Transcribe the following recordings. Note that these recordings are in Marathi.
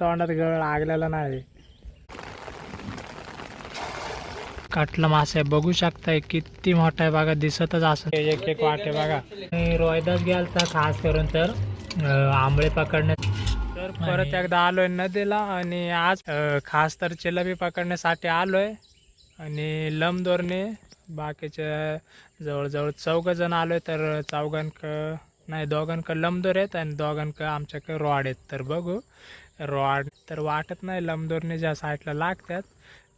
तोंडात गळ लागलेला नाही. काटला मासे बघू शकताय किती मोठा आहे बघा दिसतच असं. एक एक वाटे बघा रोहिदास गेलता खास करून तर आंबळे पकडण्यात तर परत एकदा आलोय नदीला आणि आज खास तर चिलबी पकडण्यासाठी आलोय आणि लंबदोरने बाकीचे जवळजवळ चौघ जण आलोय तर चौघांक नाही दोघांक लंबदोर आहेत आणि दोघांक आमच्याकडे रॉड आहेत. तर बघू. रॉड तर वाटत नाही लंबदोरने ज्या साईडला लागतात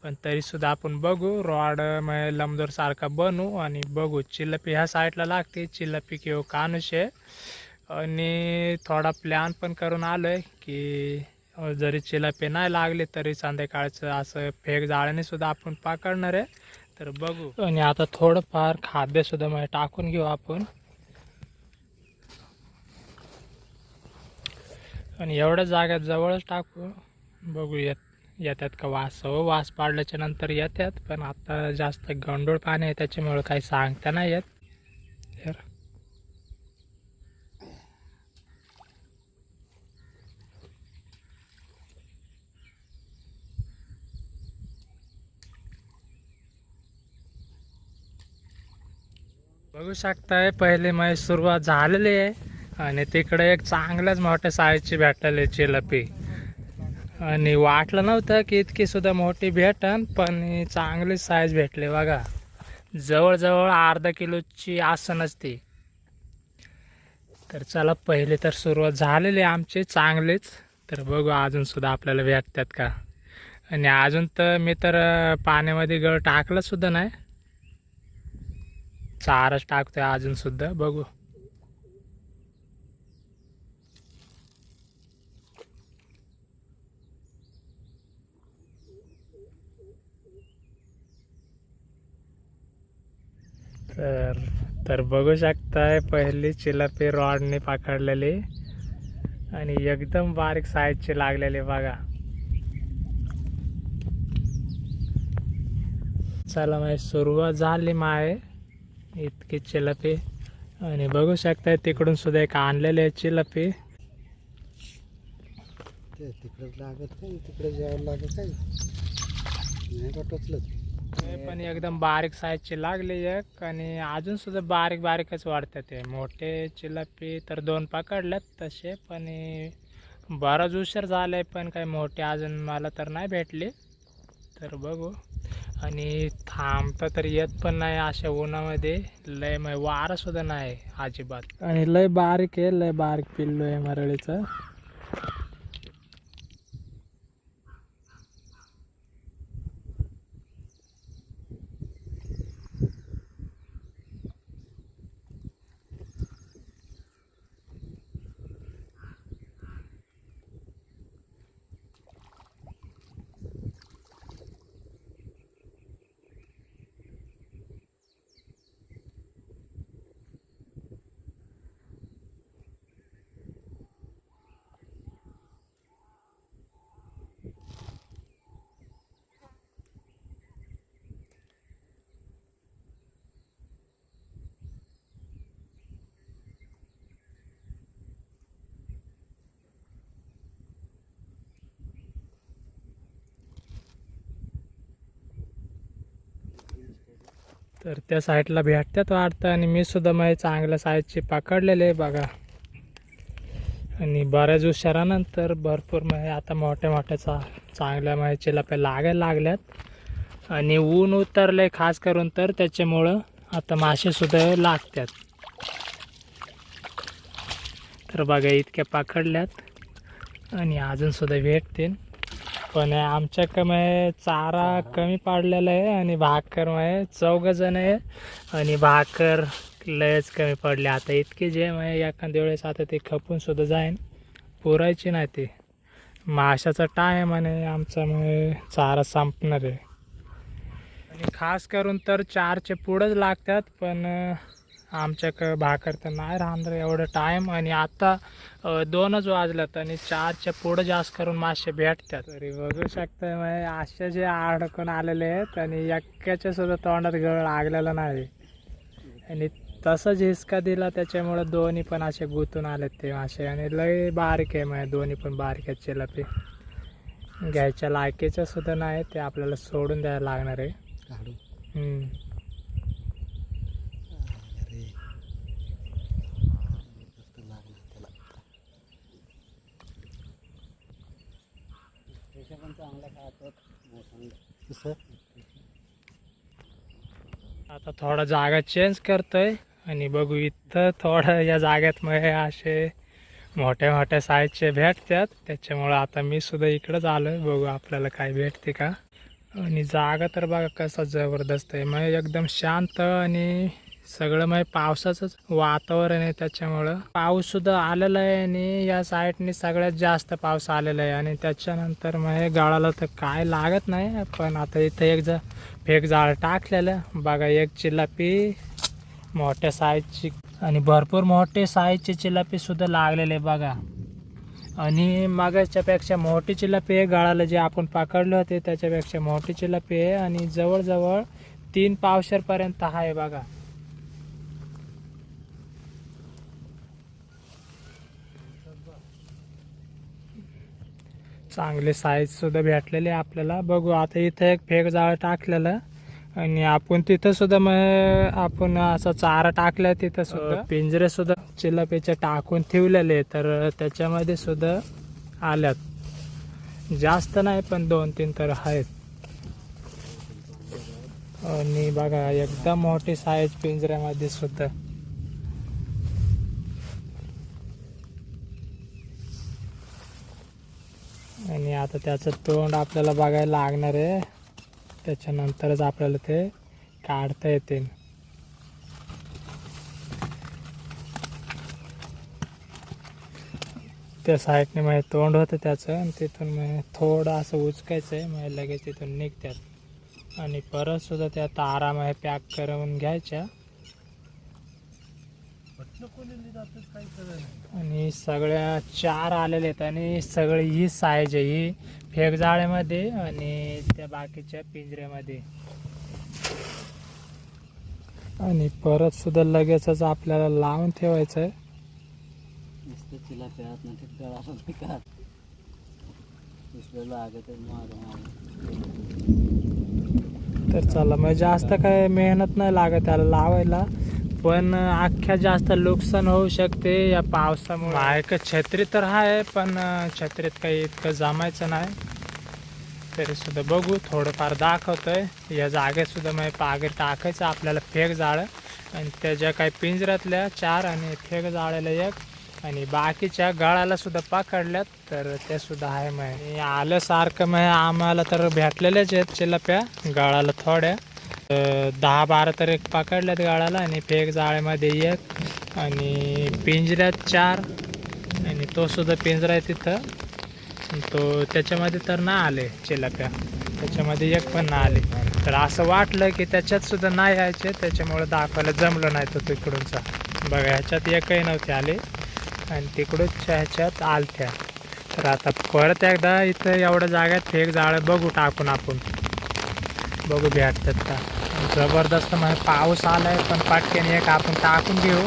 पण तरीसुद्धा आपण बघू रॉड मग लमदोरसारखा बनवू आणि बघू चिल्लपी ह्या साईडला लागते चिल्लपी किंवा कानुशे. आणि थोडा प्लॅन पण करून आलो आहे की जरी चिलापी नाही लागली तरी संध्याकाळचं असं फेक जाळ्याने सुद्धा आपण पकडणार आहे. तर बघू. आणि आता थोडंफार खाद्यसुद्धा मग टाकून घेऊ आपण. आणि एवढ्या जाग्यात जवळच टाकू बघू येत येतात का वास? हो वास पाडल्याच्या नंतर येतात पण आता जास्त गंडोळ पाणी आहे त्याच्यामुळे काही सांगता नाही येत. तर बघू शकताय पहिले माझी सुरुवात झालेली आहे. आणि तिकडे एक चांगल्याच मोठ्या साईजची भेटलेली चिलपी आणि वाटलं नव्हतं की इतकी सुद्धा मोठी भेटन पण चांगली साईज भेटली बघा. जवळजवळ अर्धा किलोची आसनच ती तर चला पहिले तर सुरुवात झालेली आमची चांगलीच. तर बघू अजून सुद्धा आपल्याला भेटतात का? आणि अजून तर मी तर पाण्यामध्ये गळ टाकलं सुद्धा नाही. चारच टाकतोय अजून सुद्धा. बघू. तर तर बघू शकताय पहिली चिलापी रॉडने पकडलेली. आणि एकदम बारीक साईजची लागलेली बघा. चला माझी सुरुवात झाली माय. इतकी चिलपी. आणि बघू शकताय तिकडून सुद्धा एक आणलेली आहे चिलपी. तिकडे लागत नाही तिकडे जावं लागत नाही. टोचलं पण एकदम बारीक साईजची लागली एक आणि अजून सुद्धा बारीक बारीकच वाढतात ते मोठे चिलपी तर दोन पकडल्यात तसे पण बराच उशीर झालाय पण काही मोठे अजून मला तर नाही भेटले. तर बघू. आणि थांबता तर येत पण नाही अशा उन्हामध्ये. लय मग वारा सुद्धा नाही अजिबात. आणि लय बारीक आहे लय बारीक पिल्लू आहे मरळीचं. तर त्या साईडला भेटतात वाटतं. आणि मी सुद्धा माझे चांगल्या साईजचे पकडलेले आहे बघा. आणि बऱ्याच उशारानंतर भरपूर म्हणजे आता मोठ्या मोठ्या चा चांगल्या म्हणजे माझ्या चिलाप्या लागायला लागल्यात. आणि ऊन उतरले खास करून तर त्याच्यामुळं आता मासेसुद्धा लागतात. तर बघा इतक्या पकडल्यात. आणि अजूनसुद्धा भेटतील. पण आमच्या मग चारा कमी पाडलेला आहे आणि भाकर मग चौघ जण आहे आणि भाकर लयच कमी पडले. आता इतके जे मग एखाद्या वेळेस आता ते खपून सुद्धा जाईन. पुरायची नाही ते. माशाचा टाईम आणि आमचा मग चारा संपणार आहे. आणि खास करून तर चारचे पुढंच लागतात पण आमच्याक भाकर तर नाही राहणार एवढं टाईम आणि आता दोनच वाजल्यात आणि चारच्या पुढं जास्त करून मासे भेटतात. तरी बघू शकता मग असे जे अडकून आलेले आहेत आणि एक्क्याच्या सुद्धा तोंडात गळ लागलेला नाही. आणि तसंच हिसका दिला त्याच्यामुळं दोन्ही पण असे गुंतून आलेत ते मासे. आणि लय बारीक आहे मग दोन्ही पण बारीक आहेत चिलापी घ्यायच्या लायकीचं सुद्धा नाही ते आपल्याला सोडून द्यायला लागणार आहे काढू हम्म. अरे मस्त लागला त्याला पण चांगला खातात कसं आता थोडा जागा चेंज करतोय. आणि बघू इथं थोडं या जागेत मग असे मोठ्या मोठ्या साईजचे भेटतात. त्याच्यामुळं आता मी सुद्धा इकडंच आलोय. बघू आपल्याला काय भेटते का. आणि जागा तर बघा कसं जबरदस्त आहे. मग एकदम शांत आणि सगळं म्हणजे पावसाचंच वातावरण आहे त्याच्यामुळं. पाऊस सुद्धा आलेला आहे आणि या साईडने सगळ्यात जास्त पाऊस आलेला आहे आणि त्याच्यानंतर मग हे गाळाला तर काय लागत नाही पण आता इथं एक जा फेक जाळ टाकलेलं. बघा एक चिलापी मोठ्या साईजची आणि भरपूर मोठे साईजचे चिलापी सुद्धा लागलेले आहे बघा. आणि मागच्यापेक्षा मोठी चिलापी आहे गाळाला जे आपण पकडले होते त्याच्यापेक्षा मोठी चिलापी आहे आणि जवळजवळ तीन पावशरपर्यंत आहे बघा. चांगले साईज सुद्धा भेटलेले आपल्याला. बघू आता इथं एक फेक जाळ टाकलेलं आणि आपण तिथं सुद्धा मग आपण असं चारा टाकलाय तिथं सुद्धा. पिंजरे सुद्धा चिलापीचे टाकून ठेवलेले तर त्याच्यामध्ये सुद्धा आल्यात. जास्त नाही पण दोन तीन तर आहेत. आणि बघा एकदम मोठी साईज पिंजऱ्यामध्ये सुद्धा आणि आता त्याचं तोंड आपल्याला बघायला लागणार आहे. त्याच्यानंतरच आपल्याला ते काढता येतील. त्या साईडने मग तोंड होतं त्याचं आणि तिथून मग थोडं असं उचकायचं आहे मग लगेच तिथून निघतात. आणि परतसुद्धा त्या तारा मग पॅक करून घ्यायच्या. आणि सगळ्या चार आलेले आहेत आणि सगळी ही साईज आहे ही फेक जाळ्यामध्ये आणि त्या बाकीच्या पिंजऱ्यामध्ये. आणि परत सुद्धा लगेचच आपल्याला लावून ठेवायचं आहे. तर चला मग जास्त काय मेहनत नाही लागत त्याला लावायला. पण अख्ख्या जास्त नुकसान होऊ शकते या पावसामुळे. एक छत्री तर आहे पण छत्रीत काही इतकं जमायचं नाही. तरी सुद्धा बघू थोडंफार दाखवतोय. या जागेत सुद्धा मग पागे टाकायचं आपल्याला फेक जाळं आणि त्याच्या काही पिंजऱ्यातल्या चार आणि फेक जाळ्याला एक. आणि बाकीच्या गळाला सुद्धा पकडल्यात तर ते सुद्धा आहे मग आणि आल्यासारखं मग आम्हाला तर भेटलेलेच आहेत चिलप्या गळाला थोड्या. दहा बारा तर एक पकडल्यात गाळाला आणि फेक जाळ्यामध्ये एक आणि पिंजऱ्यात चार आणि तो सुद्धा पिंजरा आहे तिथं. तो त्याच्यामध्ये तर नाही आले चिलाप्या. त्याच्यामध्ये एक पण नाही आले. तर असं वाटलं की त्याच्यात सुद्धा नाही यायचे त्याच्यामुळे दाखवायला जमलं नाही तो तिकडूनचा. बघा ह्याच्यात एकही नव्हते आले आणि तिकडूनच्या ह्याच्यात आलत्या. तर आता परत एकदा इथं एवढ्या जाग्यात फेक जाळं बघू टाकून आपण. बघू भेटतात का? जबरदस्त म्हणजे पाऊस आलाय पण पाटक्याने एक आपण टाकून घेऊ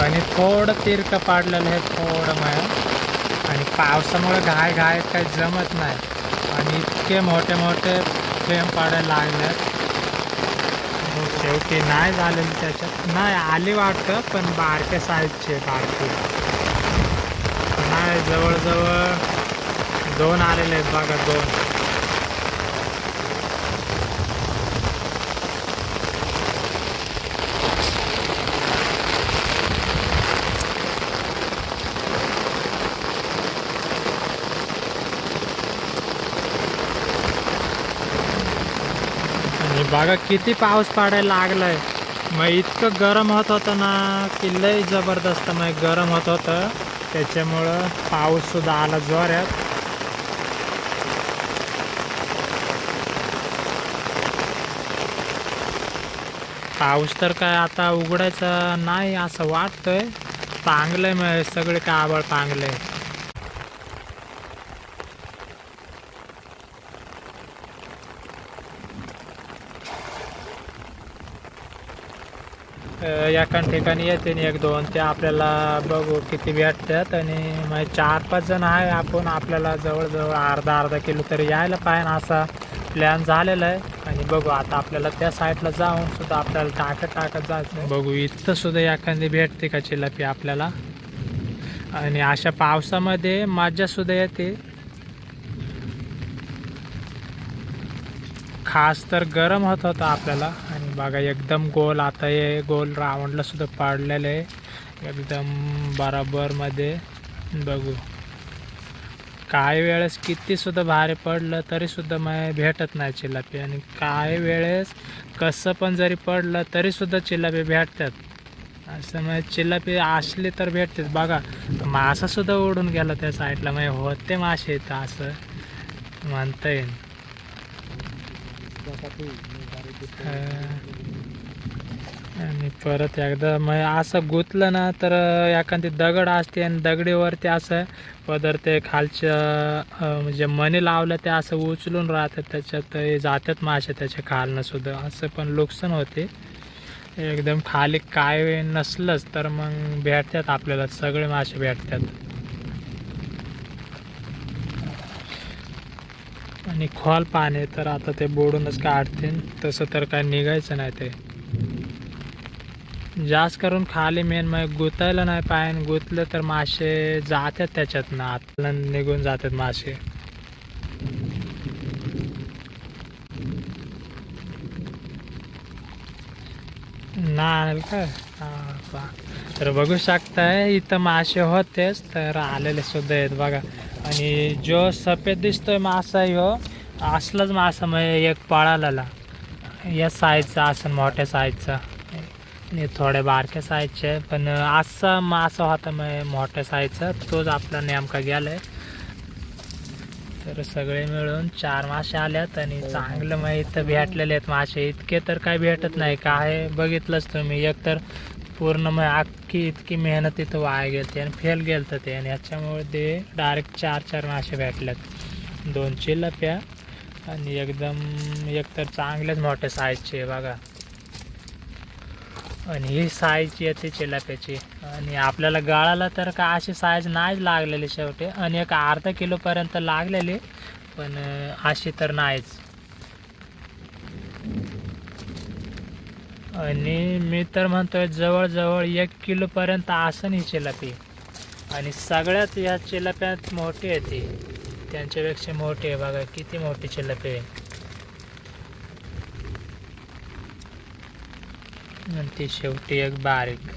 आणि थोडं तिरकं पाडलेलं आहे थोडं माय आणि पावसामुळे घाय घाय काही जमत नाही. आणि इतके मोठे मोठे फ्रेम पाडायला लागले हो, शेवटी नाही झाले त्याच्यात. नाही आली वाटतं पण बारके साईजचे बारके. नाही जवळजवळ दोन आलेले आहेत बघा दोन आणि बघा किती पाऊस पडायला लागलाय. मग इतकं गरम होत होतं ना की लय जबरदस्त मग गरम होत होतं. त्याच्यामुळं पाऊस सुद्धा आला जोऱ्यात पाऊस तर काय आता उघडायचा नाही असं वाटतंय. पांगलंय मग सगळे काय आबळ पांगलंय. एका ठिकाणी येते आणि एक दोन ते आपल्याला बघू किती भेटतात. आणि मग चार पाच जण आहे आपण आपल्याला जवळजवळ अर्धा अर्धा किलो तरी यायला पाहिजे असा प्लॅन झालेला आहे. आणि बघू आता आपल्याला त्या साईडला जाऊन सुद्धा आपल्याला टाकत टाकत जायचं बघू इथं सुद्धा एखादी भेटते का चिलापी आपल्याला? आणि अशा पावसामध्ये मज्जासुद्धा सुद्धा येते. खास तर गरम होत होता आपल्याला. आणि बघा एकदम गोल. आता हे गोल रावणला सुद्धा पाडलेलं आहे. एकदम बराबरमध्ये बघू. काही वेळेस किती सुद्धा भारी पडलं तरी सुद्धा मग भेटत नाही चिलापी. आणि काही वेळेस कसं पण जरी पडलं तरी सुद्धा चिलापी भेटतात. असं मग चिलापी असली तर भेटतेच. बघा मासा सुद्धा उडून गेला त्या साईडला मग होते मासे इथं असं म्हणता येईल. आणि परत एकदा मग असं गुंतलं ना तर एखादी दगड असते आणि दगडीवरती असं पदर ते खालच्या म्हणजे मणी लावलं ते असं उचलून राहतात त्याच्यात ते जातात मासे त्याच्या खालनं सुद्धा. असं पण नुकसान होते. एकदम खाली काय नसलंच तर मग भेटतात आपल्याला सगळे मासे भेटतात. आणि खोल पाणी तर आता ते बोडूनच काढतील. तसं तर काय निघायचं नाही ते. जास्त करून खाली मेन मग गुतायला नाही पाहिजे गुतलं तर मासे जातात त्याच्यातनं. आतला निघून जातात मासे. ना आणेल का तर बघू शकताय इथं मासे होतेच तर आलेले सुद्धा आहेत बघा. आणि जो सफेद दिसतोय मासा ह्यो हो, असलाच मासा म्हणजे एक पळालेला. या साईजचा असं मोठ्या साईजचा आणि थोड्या बारक्या साईजचे पण असा मासा होता मग मोठ्या साईजचा तोच आपला नेमका गेलाय. तर सगळे मिळून चार मासे आल्यात आणि चांगलं मग इथं भेटलेले आहेत मासे. इतके तर काय भेटत नाही. काय बघितलंच तुम्ही. एक तर पूर्ण मग अख्खी इतकी मेहनत इथं वाया गेलते आणि फेल गेलं ते. आणि ह्याच्यामुळे ते डायरेक्ट चार चार मासे भेटल्यात. दोन लप्या आणि एकदम एक तर मोठे मोठ्या साईजचे बघा. आणि ही साईज येते चिलाप्याची आणि आपल्याला गळाला तर का अशी साईज नाहीच लागलेली शेवटी. आणि एक अर्धा किलोपर्यंत लागलेली पण अशी तर नाहीच. आणि मी तर म्हणतोय जवळजवळ एक किलोपर्यंत असं ही चिलापी. आणि सगळ्यात या चिलाप्यात मोठी आहे ती. त्यांच्यापेक्षा मोठी आहे बघा किती मोठी चिलापी आहे. आणि ती शेवटी एक बारीक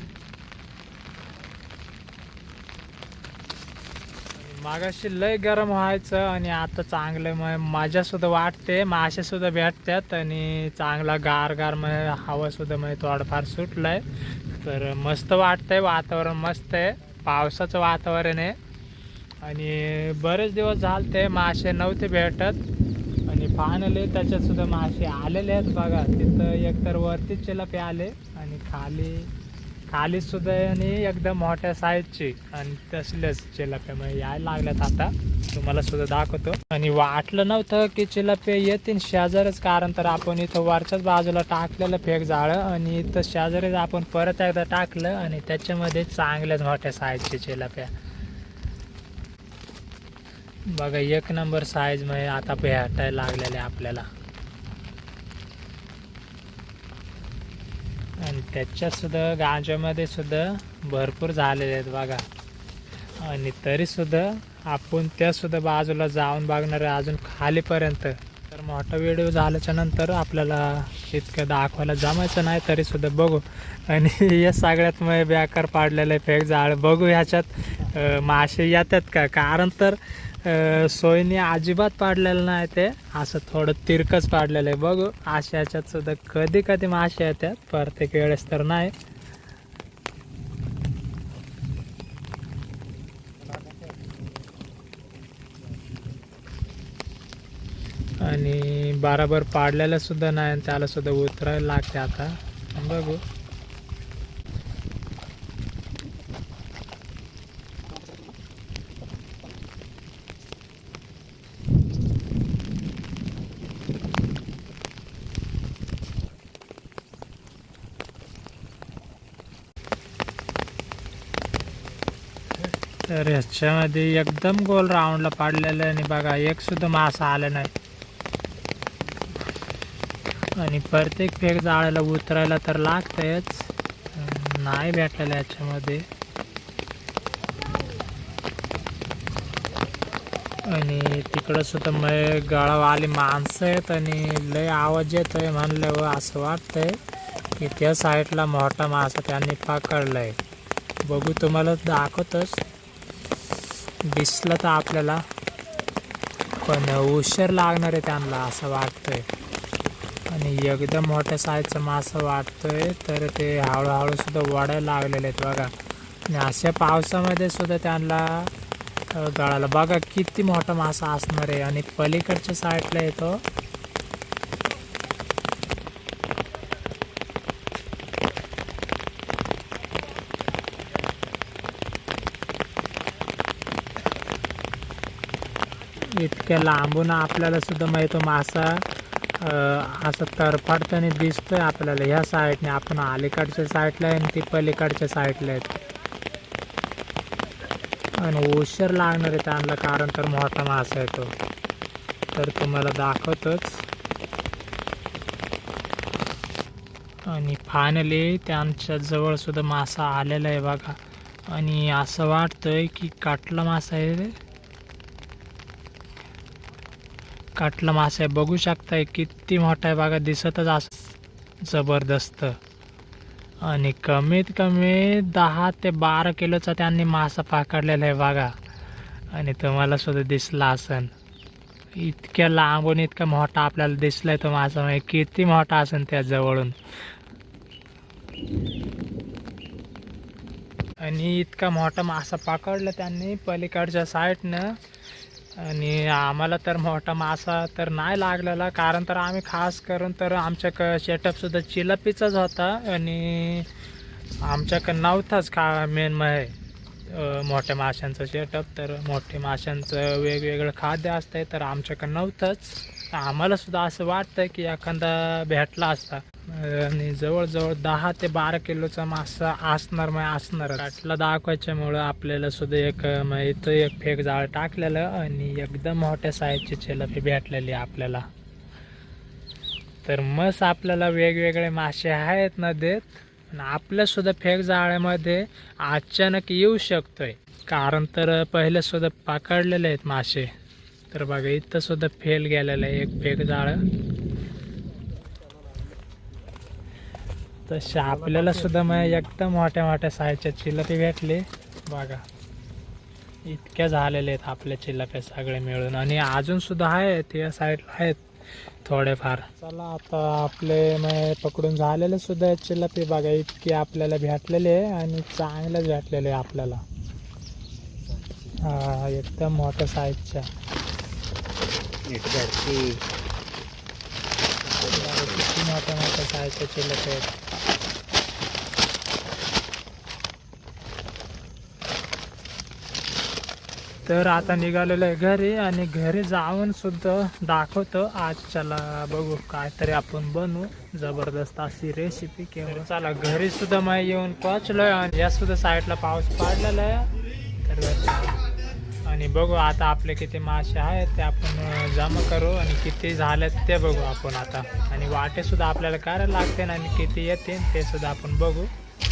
मागाशी लय गरम व्हायचं आणि आता चांगलं मग माझ्यासुद्धा वाटते मासेसुद्धा भेटतात आणि चांगला गार गार मग हवासुद्धा मग थोडंफार सुटलंय. तर मस्त वाटतंय वातावरण मस्त आहे पावसाचं वातावरण आहे. आणि बरेच दिवस झाले ते मासे नव्हते भेटत. आणि फायनली त्याच्यात सुद्धा मासे आलेले आहेत. बघा तिथं एकतर वरतीच चिलापी आले आणि खाली खाली सुद्धा आणि एकदम मोठ्या साईजची आणि तसलेच चिलाप्या मग यायला लागल्यात आता. तुम्हाला सुद्धा दाखवतो. आणि वाटलं नव्हतं की चिलापे येतील शेजारच कारण तर आपण इथं वरच्याच बाजूला टाकलेलं फेक जाळं आणि इथं शेजारीच आपण परत एकदा टाकलं आणि त्याच्यामध्ये चांगल्याच मोठ्या साईजचे चिलाप्या बघा एक नंबर साईजमध्ये आता भेटायला लागलेले आपल्याला. आणि त्याच्यात सुद्धा गांजामध्ये सुद्धा भरपूर झालेले आहेत बघा. आणि तरी सुद्धा आपण त्या सुद्धा बाजूला जाऊन बघणार आहे अजून खालीपर्यंत. तर मोठा व्हिडिओ झाल्याच्यानंतर आपल्याला इतकं दाखवायला जमायचं नाही तरी सुद्धा बघू. आणि या सगळ्यात मग बेकार पाडलेलं आहे फेक जाळ बघू ह्याच्यात मासे येतात का? कारण तर सोयीने अजिबात पाडलेलं नाही ते. असं थोडं तिरकच पाडलेलं आहे. बघू अशा ह्याच्यात सुद्धा कधी कधी मासे येतात. प्रत्येक वेळेस तर नाही. आणि बराबर पाडलेलं सुद्धा नाही आणि त्याला सुद्धा उतरायला लागते आता. बघू तर ह्याच्यामध्ये एकदम गोल राऊंडला पाडलेलं आणि बघा एक सुद्धा मासा आला नाही. आणि प्रत्येक फेक जाळायला उतरायला तर लागतंयच. नाही भेटलेलं याच्यामध्ये आणि तिकडं सुद्धा मग गळावाली माणसं आहेत आणि लय आवाज येतोय म्हणल्यावर असं वाटतंय की त्या साईडला मोठा मासा त्यांनी पकडलाय. बघू तुम्हाला दाखवतच. दिसलं तर आपल्याला पण उशीर लागणार आहे त्यांना असं वाटतंय. आणि एकदम मोठ्या साईजचं मासं वाटतोय तर ते हळूहळू सुद्धा वाढायला लागलेले आहेत बघा. आणि अशा पावसामध्ये सुद्धा त्यांना गळाला. बघा किती मोठा मासा असणार आहे. आणि पलीकडच्या साईडला येतो इतक्या लांबून आपल्याला सुद्धा माहीत मासा असं तरफडताना दिसतोय आपल्याला. ह्या साईडने आपण अलीकडच्या साईडला आहे आणि ती पलीकडच्या साईडला आहेत. आणि उशीर लागणार आहे त्यांना कारण तर मोठा मासा आहे तो. तर तुम्हाला दाखवतोच. आणि फायनली त्यांच्या जवळ सुद्धा मासा आलेला आहे बघा. आणि असं वाटतंय की काटला मासा आहे काटला मासा. आहे बघू शकताय किती मोठा आहे बघा दिसतच असं जबरदस्त. आणि कमीत कमी दहा ते बारा किलोचा त्यांनी मासा पकडलेला आहे बघा आणि तुम्हाला सुद्धा दिसला असन. इतक्या लांबून इतका मोठा आपल्याला दिसलाय तो मासा. म्हणजे किती मोठा असेल त्या जवळून. आणि इतका मोठा मासा पकडला त्यांनी पलीकडच्या साईडनं. आणि आम्हाला तर मोठा मासा तर नाही लागलेला. कारण तर आम्ही खास करून तर आमच्या क सेटअपसुद्धा चिलपीचाच होता आणि आमच्याकडं नव्हताच खा मेन मग मोठ्या माशांचं सेटअप तर मोठ्या माशांचं वेगवेगळं खाद्य असतंय तर आमच्याकडं नव्हतंच. आम्हालासुद्धा असं वाटतं की एखादा भेटला असता. आणि जवळजवळ दहा ते बारा किलोचा मासा असणार म्हणजे मग असणार काटला दाखवायच्यामुळं आपल्याला सुद्धा एक मग इथं एक फेक जाळ टाकलेलं आणि एकदम मोठ्या साईजची चेलफी भेटलेली आपल्याला. तर मस्त आपल्याला वेगवेगळे मासे आहेत नदीत आणि आपल्या सुद्धा फेक जाळ्यामध्ये अचानक येऊ शकतोय. कारण तर पहिले सुद्धा पकडलेले आहेत मासे. तर बघा इथं सुद्धा फेल गेलेलं आहे एक फेक जाळं. तसे आपल्याला सुद्धा मग एकदम मोठ्या मोठ्या साईजच्या चिलपी भेटली. बघा. इतक्या झालेल्या आहेत आपल्या चिलप्या सगळे मिळून. आणि अजून सुद्धा आहेत या साईडला आहेत थोडेफार. चला आता आपले मग पकडून झालेले सुद्धा आहेत चिलपी. बघा इतकी आपल्याला भेटलेले आहे आणि चांगलंच भेटलेले आहे आपल्याला. हा एकदम मोठ्या साईजच्या. मोठ्या मोठ्या साईजच्या चिलपी आहेत. तर आता निघालेलं आहे घरी आणि घरी जाऊन सुद्धा दाखवतो आज चला बघू काय तरी आपण बनवू. जबरदस्त अशी रेसिपी केवळ चला घरी सुद्धा मी येऊन पोहोचलोय आणि या सुद्धा साईडला पाऊस पडलेला आहे. तर आणि बघू आता आपले किती मासे आहेत ते आपण जमा करू आणि किती झालेत ते बघू आपण आता. आणि वाटे सुद्धा आपल्याला करायला लागते आणि किती येते ते सुद्धा आपण बघू.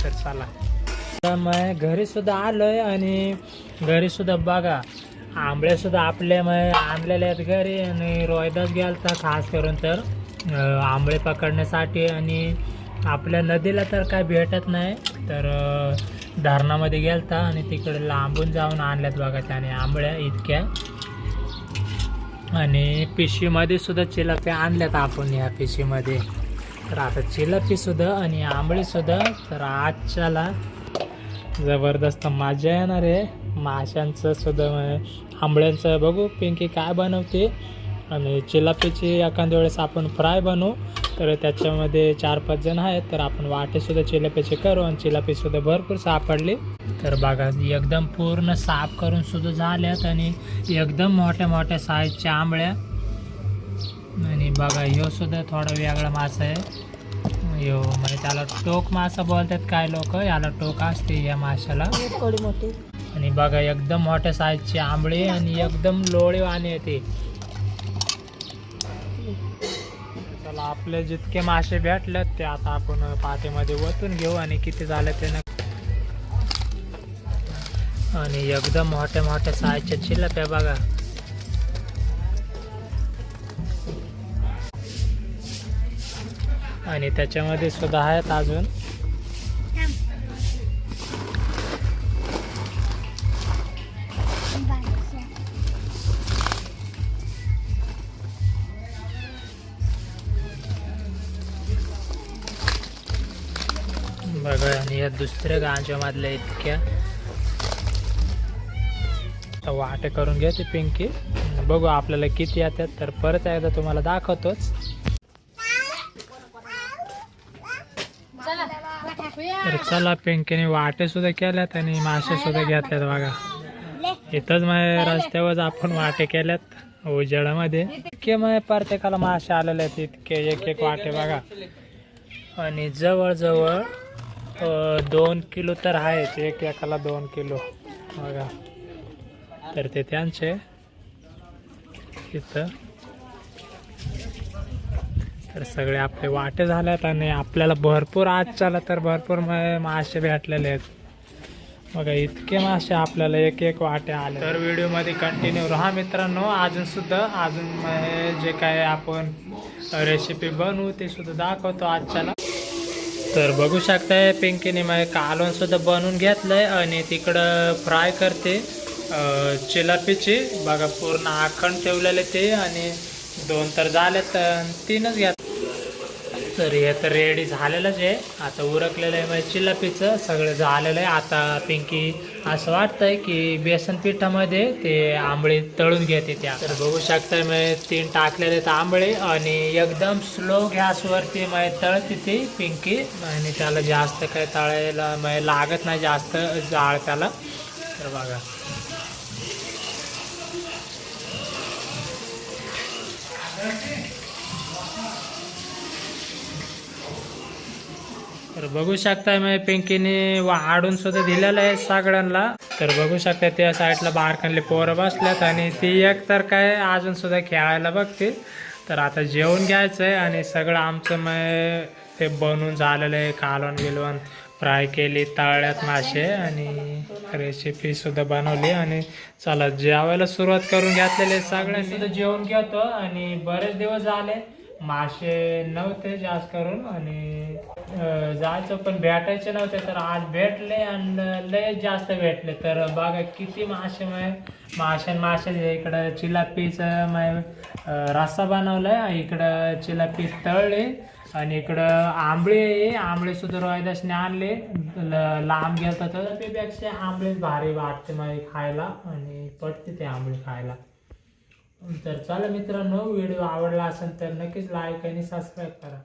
तर चला. मग घरी आलो आलोय आणि घरी सुद्धा बघा आंबळे सुद्धा आपले मग आणलेले आहेत घरी आणि रोयदास गेलता खास करून तर आंबळे पकडण्यासाठी आणि आपल्या नदीला तर काय भेटत नाही तर धरणामध्ये धरणामध्ये गेलता आणि तिकडे लांबून जाऊन आणल्यात बघा त्याने आंबळ्या इतक्या. आणि पिशवीमध्ये सुद्धा चिलापी आणल्यात आपण ह्या पिशवीमध्ये तर आता चिलापी सुद्धा आणि आंबळी सुद्धा तर आजच्याला जबरदस्त मजा येणार आहे. माशांचं सुद्धा आंबळ्यांचं. बघू पिंकी काय बनवते. आणि चिलापीची एखाद्या वेळेस आपण फ्राय बनवू. तर त्याच्यामध्ये चार पाच जण आहेत तर आपण वाटेसुद्धा चिलापीची करू आणि चिलापीसुद्धा भरपूर सापडली. तर बघा एकदम पूर्ण साफ करून सुद्धा झाल्यात आणि एकदम मोठ्या मोठ्या साईजच्या आंबळ्या. आणि बघा ह्यो सुद्धा थोडा वेगळा मासा आहे. यो म्हणजे त्याला टोक मासा बोलतात काय लोक? याला टोक असते या माशाला. आणि बघा एकदम मोठ्या साईजची आंबळी आणि एकदम लोळी वाणी येते. चला आपले जितके मासे भेटले ते आता आपण पातेमध्ये ओतून घेऊ आणि किती झाले ते आणि एकदम मोठ्या मोठ्या साईजच्या चिलप आहे बघा. आणि त्याच्यामध्ये सुद्धा आहेत अजून. बघा आणि या दुसऱ्या गांजामधल्या इतक्या. वाट करून घ्या ती पिंकी. बघू आपल्याला किती येतात तर परत एकदा तुम्हाला दाखवतोच तर चला पिंकीने वाटे सुद्धा केल्यात आणि मासे सुद्धा घेतल्यात बघा. इथंच माझ्या रस्त्यावर आपण वाटे केल्यात उजेडामध्ये. इतके मग प्रत्येकाला मासे आलेले आहेत इतके एक एक वाटे बघा. आणि जवळजवळ दोन किलो तर आहेत एक एकाला दोन किलो बघा. तर ते त्यांचे. इथं. तर सगळे आपले वाटे झाल्यात आणि आपल्याला भरपूर आज चाला तर भरपूर मासे भेटलेले आहेत. बघा इतके मासे आपल्याला एक एक वाटे आले. तर व्हिडिओमध्ये कंटिन्यू राहा मित्रांनो. अजून सुद्धा अजून म- जे काय आपण रेसिपी बनवू ते सुद्धा दाखवतो आजच्याला. तर बघू शकताय पिंकीने मग कालवण सुद्धा बनवून घेतलंय आणि तिकडं फ्राय करते चिलापीची. बघा पूर्ण आखण ठेवलेले ते आणि दोन तर झाले तर तीनच घ्या तर हे तर रेडी झालेलंच आहे. आता उरकलेलं आहे म्हणजे चिलापीचं सगळं झालेलं आहे. आता पिंकी असं वाटतंय की बेसन पिठामध्ये ते आंबळे तळून घेते त्या तर बघू शकता म्हणजे तीन टाकलेले आहेत आंबळे आणि एकदम स्लो गॅसवरती मग तळते ती पिंकी आणि त्याला जास्त काय तळायला मग लागत नाही जास्त जाळ त्याला. तर बघा. तर बघू शकताय मग पिंकीने आडून सुद्धा दिलेलं आहे सगळ्यांना. तर बघू शकता त्या साईडला बारकांले पोरं बसल्यात आणि ती एक तर काय अजून सुद्धा खेळायला बघतील. तर आता जेवण घ्यायचं आहे आणि सगळं आमचं मग ते बनवून झालेलं आहे कालवण बिलवण फ्राय केली तळल्यात मासे आणि रेसिपी सुद्धा बनवली आणि चला जेवायला सुरुवात करून घेतलेले सगळ्यांनी. सुद्धा जेवण घेतो आणि बरेच दिवस झाले मासे नव्हते जास्त करून आणि जायचं पण भेटायचे नव्हते तर आज भेटले आणि लय जास्त भेटले. तर बघा किती मासे मग मासे आणि मासे इकडं चिलापीचं मग रस्सा बनवलाय इकडं चिलापी तळले आणि इकडं आंबळे आहे आंबळे सुद्धा रोहिदासने आणले. ल- लांब गेलं तर त्यापेक्षा आंबळेच भारी वाटते मग खायला आणि पटते ते आंबळे खायला. तर चला मित्रांनो व्हिडिओ आवडला असेल तर नक्कीच लाईक आणि सबस्क्राईब करा.